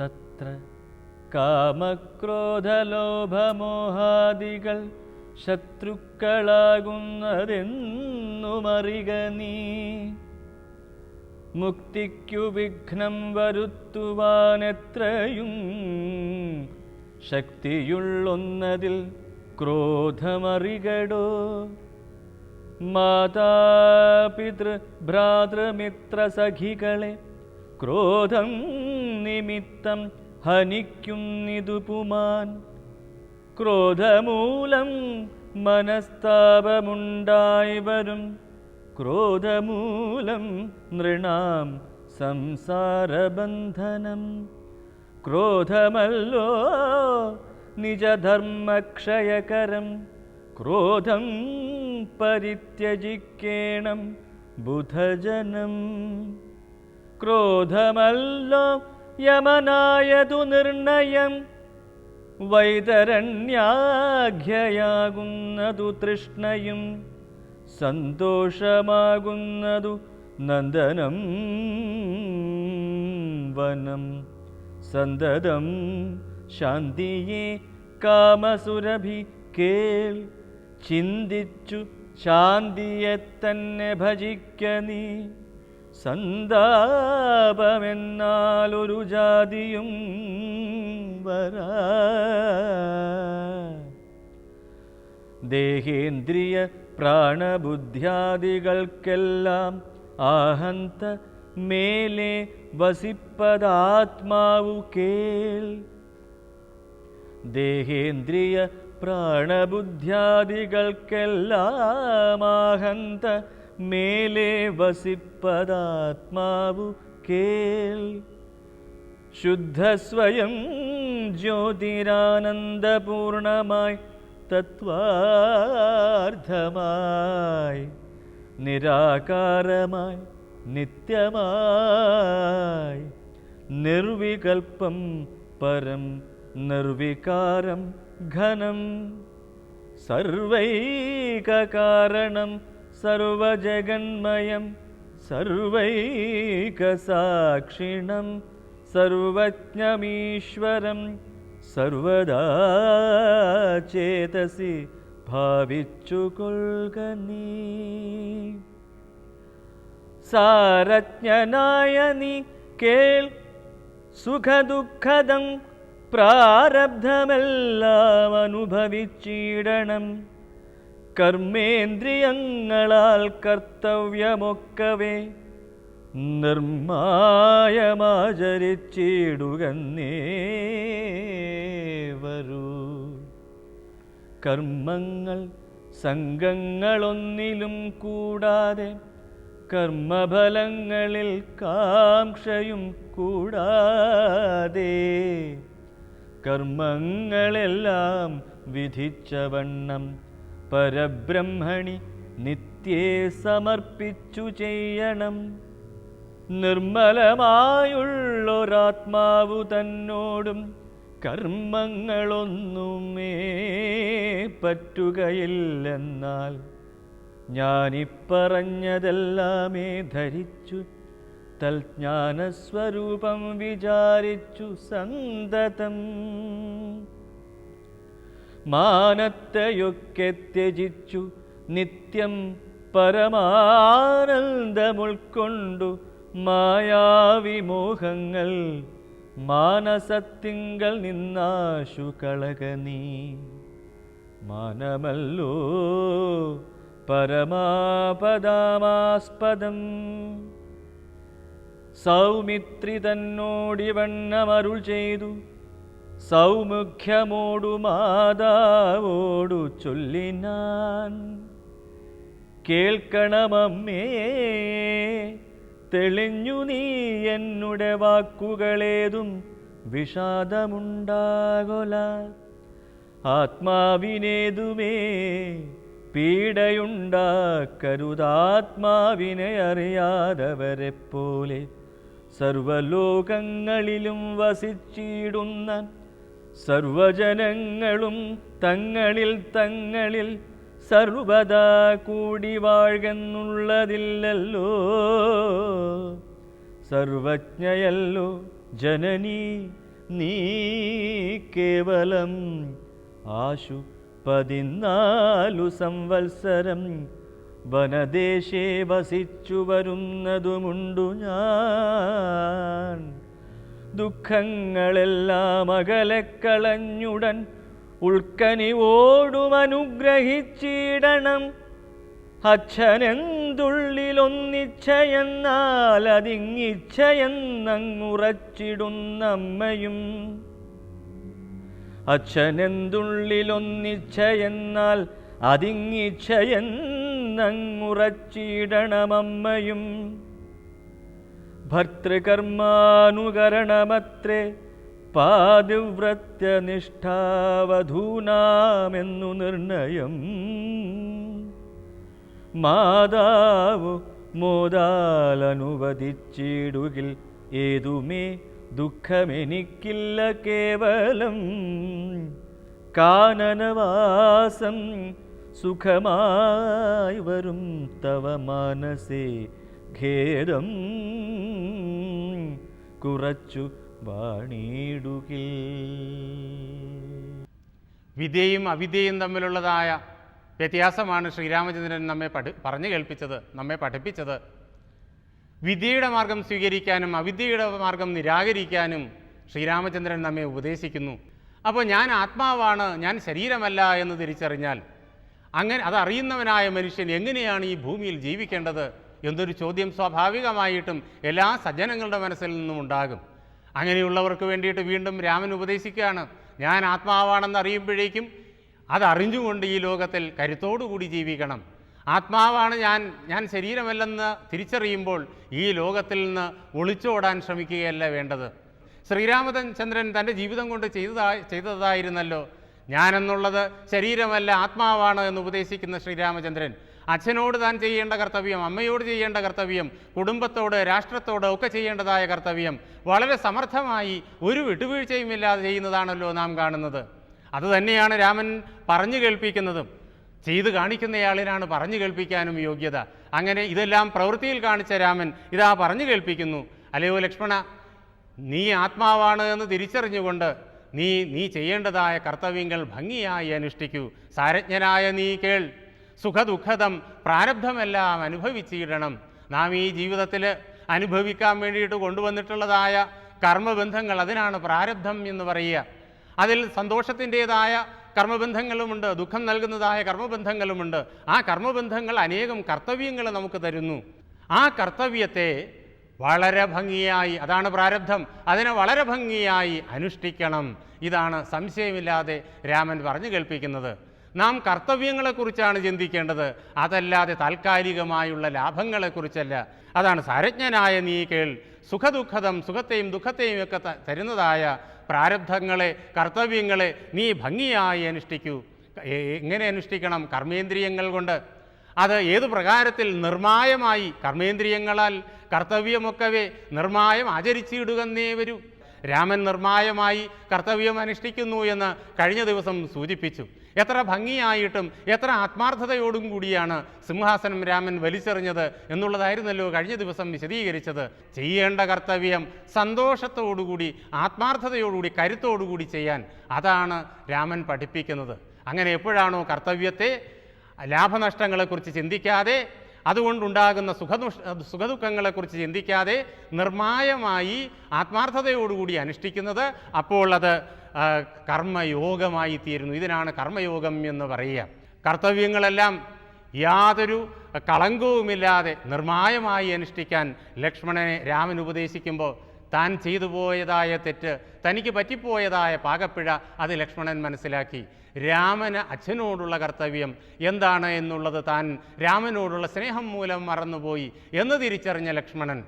തത്ര കാമക്രോധലോഭമോഹാദികൾ ശത്രുക്കളാകുന്നതെന്നുമറിക നീ. മുക്തിക്കു വിഘ്നം വരുത്തുവാനെത്രയും ശക്തിയുള്ളൊന്നതിൽ ക്രോധമറികടോ. മാതാപിതൃ ഭ്രാതൃമിത്ര സഖികളെ ക്രോധം നിമിത്തം ഹനിക്കുന്നിതുപുമാൻ ക്രോധമൂലം മനസ്താപമുണ്ടായി വരും. ക്രോധമൂലം നൃണാം സംസാരബന്ധനം. ക്രോധമല്ലോ നിജധർമ്മക്ഷയകരം. ക്രോധം പരിത്യജിക്കേണം ബുധജനം. ക്രോധമല്ലോ യമനായതു നിർണയം വൈതരണ്യാഖ്യയാകുന്നതു തൃഷ്ണയും സന്തോഷമാകുന്നതു നന്ദനം വനം സന്തതം ശാന്തിയെ കാമസുരഭി കേൾ ചിന്തിച്ചു ശാന്തിയെ തന്നെ ഭജിക്ക നീ. സന്താപമെന്നാലൊരു ജാതിയും വരാ. ദേഹേന്ദ്രിയ പ്രാണബുദ്ധ്യാദികൾക്കെല്ലാം ആഹന്ത മേലെ വസിപ്പതാത്മാവു കേൾ. ദേഹേന്ദ്രിയ പ്രാണബുദ്ധ്യാദികൾക്കെല്ലാം ആഹന്ത മേലെ വസിപ്പതാത്മാവു കേൾ. ശുദ്ധസ്വയം ജ്യോതിരാനന്ദപൂർണമായി തത്വാർത്ഥമായി നിരാകാരമായി നിത്യമായി നിർവികൽപ്പം പരം നിർവികാരം ഘനം സർവൈകകാരണം സർവജഗന്മയം സർവൈകസാക്ഷിണം സർവജ്ഞമീശ്വരം സർവദാ ചേതസി ഭാവിച്ചു കൊൽക നീ സാരജ്ഞനായ നീ കേൾ സുഖദുഃഖദം പ്രാരബ്ധമെല്ലാം അനുഭവിച്ചിടണം കർമ്മേന്ദ്രിയങ്ങളാൽ കർത്തവ്യമൊക്കവേ നിർമായമാചരിച്ചിടുക വരൂ കർമ്മങ്ങൾ സംഘങ്ങളൊന്നിലും കൂടാതെ കർമ്മഫലങ്ങളിൽ കാംക്ഷയും കൂടാതെ കർമ്മങ്ങളെല്ലാം വിധിച്ചവണ്ണം പരബ്രഹ്മണി നിത്യേ സമർപ്പിച്ചു ചെയ്യണം. നിർമ്മലമായുള്ളൊരാത്മാവു തന്നോടും കർമ്മങ്ങളൊന്നുമേ പറ്റുകയില്ലെന്നാൽ ഞാനിപ്പറഞ്ഞതെല്ലാമേ ധരിച്ചു തൽജ്ഞാനസ്വരൂപം വിചാരിച്ചു സന്തതം. മാനത്തെയൊക്കെ ത്യജിച്ചു നിത്യം പരമാനന്ദമുൾക്കൊണ്ടു മായാവിമോഹങ്ങൾ മാനസത്തിങ്കൾ നിന്നാശു കളക നീ. മാനമല്ലോ പരമാപദാമാസ്പദം. സൗമിത്രി തന്നോടിവണ്ണമരുൾ ചെയ്തു സൗമുഖ്യമോടു മാതാവോടു ചൊല്ലിനാൻ. കേൾക്കണമമ്മേ തെളിഞ്ഞു നീ എന്നുടെ വാക്കുകളേതും വിഷാദമുണ്ടാകൊല. ആത്മാവിനേതുമേ പീഡയുണ്ടാക്കരുതാത്മാവിനെ അറിയാതവരെ പോലെ സർവലോകങ്ങളിലും വസിച്ചിടുന്ന സർവജനങ്ങളും തങ്ങളിൽ തങ്ങളിൽ സർവദാ കൂടി വാഴുന്നുള്ളതില്ലല്ലോ. സർവജ്ഞയല്ലോ ജനനി നീ കേവലം ആശു പതിനാലു സംവത്സരം വനദേശേ വസിച്ചു വരുന്നതുമുണ്ടു ഞാൻ. ദുഃഖങ്ങളെല്ലാം അകലക്കളഞ്ഞുടൻ ഉൾക്കനിവോടുമനുഗ്രഹിച്ചിടണം അനുഗ്രഹിച്ചിടണം. അതിങ്ങിച്ചയെന്നങ്ങുറച്ചിടുന്നമ്മയും. അച്ഛനെന്തുള്ളിലൊന്നിച്ചയെന്നാൽ അതിങ്ങിച്ചയെന്നങ്ങുറച്ചിടണമമ്മയും. ഭർത്തൃകർമാനുകരണമത്രേ പാതിവ്രത്യനിഷ്ഠാവധൂനാമെന്നു നിർണയം. മാതാവു മോദാലനുവദിച്ചിടുകിൽ ഏതുമേ ദുഃഖമെനിക്കില്ല കേവലം. കാനനവാസം സുഖമായി വരും തവ മാനസേ ഖേദം കുറച്ചു വാണിടുകിൽ. വിദ്യയും അവിദ്യയും തമ്മിലുള്ളതായ വ്യത്യാസമാണ് ശ്രീരാമചന്ദ്രൻ നമ്മെ പഠി പറഞ്ഞു കേൾപ്പിച്ചത് നമ്മെ പഠിപ്പിച്ചത്. വിദ്യയുടെ മാർഗം സ്വീകരിക്കാനും അവിദ്യയുടെ മാർഗം നിരാകരിക്കാനും ശ്രീരാമചന്ദ്രൻ നമ്മെ ഉപദേശിക്കുന്നു. അപ്പോൾ ഞാൻ ആത്മാവാണ് ഞാൻ ശരീരമല്ല എന്ന് തിരിച്ചറിഞ്ഞാൽ അങ്ങനെ അതറിയുന്നവനായ മനുഷ്യൻ എങ്ങനെയാണ് ഈ ഭൂമിയിൽ ജീവിക്കേണ്ടത്? എന്നൊരു ചോദ്യം സ്വാഭാവികമായിട്ടും എല്ലാ സജ്ജനങ്ങളുടെ മനസ്സിൽ നിന്നും ഉണ്ടാകും. അങ്ങനെയുള്ളവർക്ക് വേണ്ടിയിട്ട് വീണ്ടും രാമൻ ഉപദേശിക്കുകയാണ്. ഞാൻ ആത്മാവാണെന്ന് അറിയുമ്പോഴേക്കും അതറിഞ്ഞുകൊണ്ട് ഈ ലോകത്തിൽ കരുത്തോടുകൂടി ജീവിക്കണം. ആത്മാവാണ് ഞാൻ ഞാൻ ശരീരമല്ലെന്ന് തിരിച്ചറിയുമ്പോൾ ഈ ലോകത്തിൽ നിന്ന് ഒളിച്ചോടാൻ ശ്രമിക്കുകയല്ല വേണ്ടത്. ശ്രീരാമചന്ദ്രൻ തന്റെ ജീവിതം കൊണ്ട് ചെയ്തതായി ചെയ്തതായിരുന്നല്ലോ. ഞാനെന്നുള്ളത് ശരീരമല്ല ആത്മാവാണ് എന്ന് ഉപദേശിക്കുന്ന ശ്രീരാമചന്ദ്രൻ. അച്ഛനോട് താൻ ചെയ്യേണ്ട കർത്തവ്യം അമ്മയോട് ചെയ്യേണ്ട കർത്തവ്യം കുടുംബത്തോട് രാഷ്ട്രത്തോട് ഒക്കെ ചെയ്യേണ്ടതായ കർത്തവ്യം വളരെ സമർത്ഥമായി ഒരു വിട്ടുവീഴ്ചയുമില്ലാതെ ചെയ്യുന്നതാണല്ലോ നാം കാണുന്നത്. അതുതന്നെയാണ് രാമൻ പറഞ്ഞു കേൾപ്പിക്കുന്നതും. ചെയ്തു കാണിക്കുന്നയാളിനാണ് പറഞ്ഞു കേൾപ്പിക്കാനും യോഗ്യത. അങ്ങനെ ഇതെല്ലാം പ്രവൃത്തിയിൽ കാണിച്ച രാമൻ ഇതാ പറഞ്ഞു കേൾപ്പിക്കുന്നു. അല്ലയോ ലക്ഷ്മണ നീ ആത്മാവാണ് എന്ന് തിരിച്ചറിഞ്ഞുകൊണ്ട് നീ നീ ചെയ്യേണ്ടതായ കർത്തവ്യങ്ങൾ ഭംഗിയായി അനുഷ്ഠിക്കൂ. സാരജ്ഞനായ നീ കേൾ. സുഖദുഃഖതം പ്രാരബ്ധമെല്ലാം അനുഭവിച്ചിടണം. നാം ഈ ജീവിതത്തിൽ അനുഭവിക്കാൻ വേണ്ടിയിട്ട് കൊണ്ടുവന്നിട്ടുള്ളതായ കർമ്മബന്ധങ്ങൾ അതിനാണ് പ്രാരബ്ധം എന്ന് പറയുക. അതിൽ സന്തോഷത്തിന്റെതായ കർമ്മബന്ധങ്ങളുമുണ്ട് ദുഃഖം നൽകുന്നതായ കർമ്മബന്ധങ്ങളുമുണ്ട്. ആ കർമ്മബന്ധങ്ങൾ അനേകം കർത്തവ്യങ്ങൾ നമുക്ക് തരുന്നു. ആ കർത്തവ്യത്തെ വളരെ ഭംഗിയായി അതാണ് പ്രാരബ്ധം അതിനെ വളരെ ഭംഗിയായി അനുഷ്ഠിക്കണം. ഇതാണ് സംശയമില്ലാതെ രാമൻ പറഞ്ഞു കേൾപ്പിക്കുന്നത്. നാം കർത്തവ്യങ്ങളെക്കുറിച്ചാണ് ചിന്തിക്കേണ്ടത്. അതല്ലാതെ താൽക്കാലികമായുള്ള ലാഭങ്ങളെക്കുറിച്ചല്ല. അതാണ് സാരജ്ഞനായ നീ കേൾ. സുഖദുഃഖതം സുഖത്തെയും ദുഃഖത്തെയും ഒക്കെ തരുന്നതായ പ്രാരബ്ധങ്ങളെ കർത്തവ്യങ്ങളെ നീ ഭംഗിയായി അനുഷ്ഠിക്കൂ. എങ്ങനെ അനുഷ്ഠിക്കണം? കർമ്മേന്ദ്രിയങ്ങൾ കൊണ്ട്. അത് ഏതു പ്രകാരത്തിൽ നിർമായമായി കർമ്മേന്ദ്രിയങ്ങളാൽ കർത്തവ്യമൊക്കവേ നിർമായം ആചരിച്ചിടുകന്നേ വരൂ. രാമൻ നിർമായമായി കർത്തവ്യം അനുഷ്ഠിക്കുന്നു എന്ന് കഴിഞ്ഞ ദിവസം സൂചിപ്പിച്ചു. എത്ര ഭംഗിയായിട്ടും എത്ര ആത്മാർത്ഥതയോടും കൂടിയാണ് സിംഹാസനം രാമൻ വലിച്ചെറിഞ്ഞത് എന്നുള്ളതായിരുന്നല്ലോ കഴിഞ്ഞ ദിവസം വിശദീകരിച്ചത്. ചെയ്യേണ്ട കർത്തവ്യം സന്തോഷത്തോടുകൂടി ആത്മാർത്ഥതയോടുകൂടി കരുത്തോടുകൂടി ചെയ്യാൻ അതാണ് രാമൻ പഠിപ്പിക്കുന്നത്. അങ്ങനെ എപ്പോഴാണോ കർത്തവ്യത്തെ ലാഭനഷ്ടങ്ങളെക്കുറിച്ച് ചിന്തിക്കാതെ അതുകൊണ്ടുണ്ടാകുന്ന സുഖദുഷ് സുഖദുഃഖങ്ങളെക്കുറിച്ച് ചിന്തിക്കാതെ നിർമായമായി ആത്മാർത്ഥതയോടുകൂടി അനുഷ്ഠിക്കുന്നത് അപ്പോൾ അത് കർമ്മയോഗമായി തീരുന്നു ഇതിനാണ് കർമ്മയോഗം എന്ന് പറയുക. കർത്തവ്യങ്ങളെല്ലാം യാതൊരു കളങ്കവുമില്ലാതെ നിർമായമായി അനുഷ്ഠിക്കാൻ ലക്ഷ്മണനെ രാമൻ ഉപദേശിക്കുമ്പോൾ താൻ ചെയ്തു പോയതായ തെറ്റ് തനിക്ക് പറ്റിപ്പോയതായ പാകപ്പിഴ അത് ലക്ഷ്മണൻ മനസ്സിലാക്കി. രാമന് അച്ഛനോടുള്ള കർത്തവ്യം എന്താണ് എന്നുള്ളത് താൻ രാമനോടുള്ള സ്നേഹം മൂലം മറന്നുപോയി എന്ന് തിരിച്ചറിഞ്ഞ ലക്ഷ്മണൻ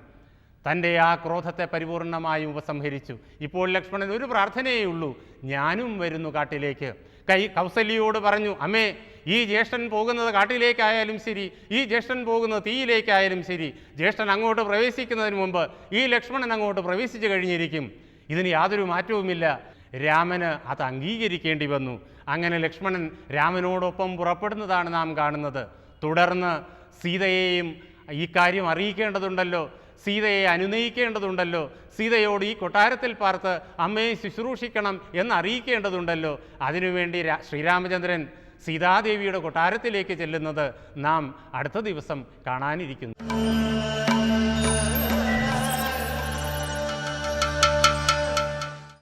തന്റെ ആ ക്രോധത്തെ പരിപൂർണമായി ഉപസംഹരിച്ചു. ഇപ്പോൾ ലക്ഷ്മണൻ ഒരു പ്രാർത്ഥനയേ ഉള്ളൂ. ഞാനും വരുന്നു കാട്ടിലേക്ക്. കൈ കൗസല്യയോട് പറഞ്ഞു അമ്മേ ഈ ജ്യേഷ്ഠൻ പോകുന്നത് കാട്ടിലേക്കായാലും ശരി. ഈ ജ്യേഷ്ഠൻ പോകുന്നത് തീയിലേക്കായാലും ശരി. ജ്യേഷ്ഠൻ അങ്ങോട്ട് പ്രവേശിക്കുന്നതിന് മുമ്പ് ഈ ലക്ഷ്മണൻ അങ്ങോട്ട് പ്രവേശിച്ചു കഴിഞ്ഞിരിക്കും. ഇതിന് യാതൊരു മാറ്റവുമില്ല. രാമന് അത് അംഗീകരിക്കേണ്ടി വന്നു. അങ്ങനെ ലക്ഷ്മണൻ രാമനോടൊപ്പം പുറപ്പെടുന്നതാണ് നാം കാണുന്നത്. തുടർന്ന് സീതയെയും ഈ കാര്യം അറിയിക്കേണ്ടതുണ്ടല്ലോ. സീതയെ അനുനയിക്കേണ്ടതുണ്ടല്ലോ. സീതയോട് ഈ കൊട്ടാരത്തിൽ പാർത്ത് അമ്മയെ ശുശ്രൂഷിക്കണം എന്നറിയിക്കേണ്ടതുണ്ടല്ലോ. അതിനുവേണ്ടി ശ്രീരാമചന്ദ്രൻ സീതാദേവിയുടെ കൊട്ടാരത്തിലേക്ക് ചെല്ലുന്നത് നാം അടുത്ത ദിവസം കാണാനിരിക്കുന്നു.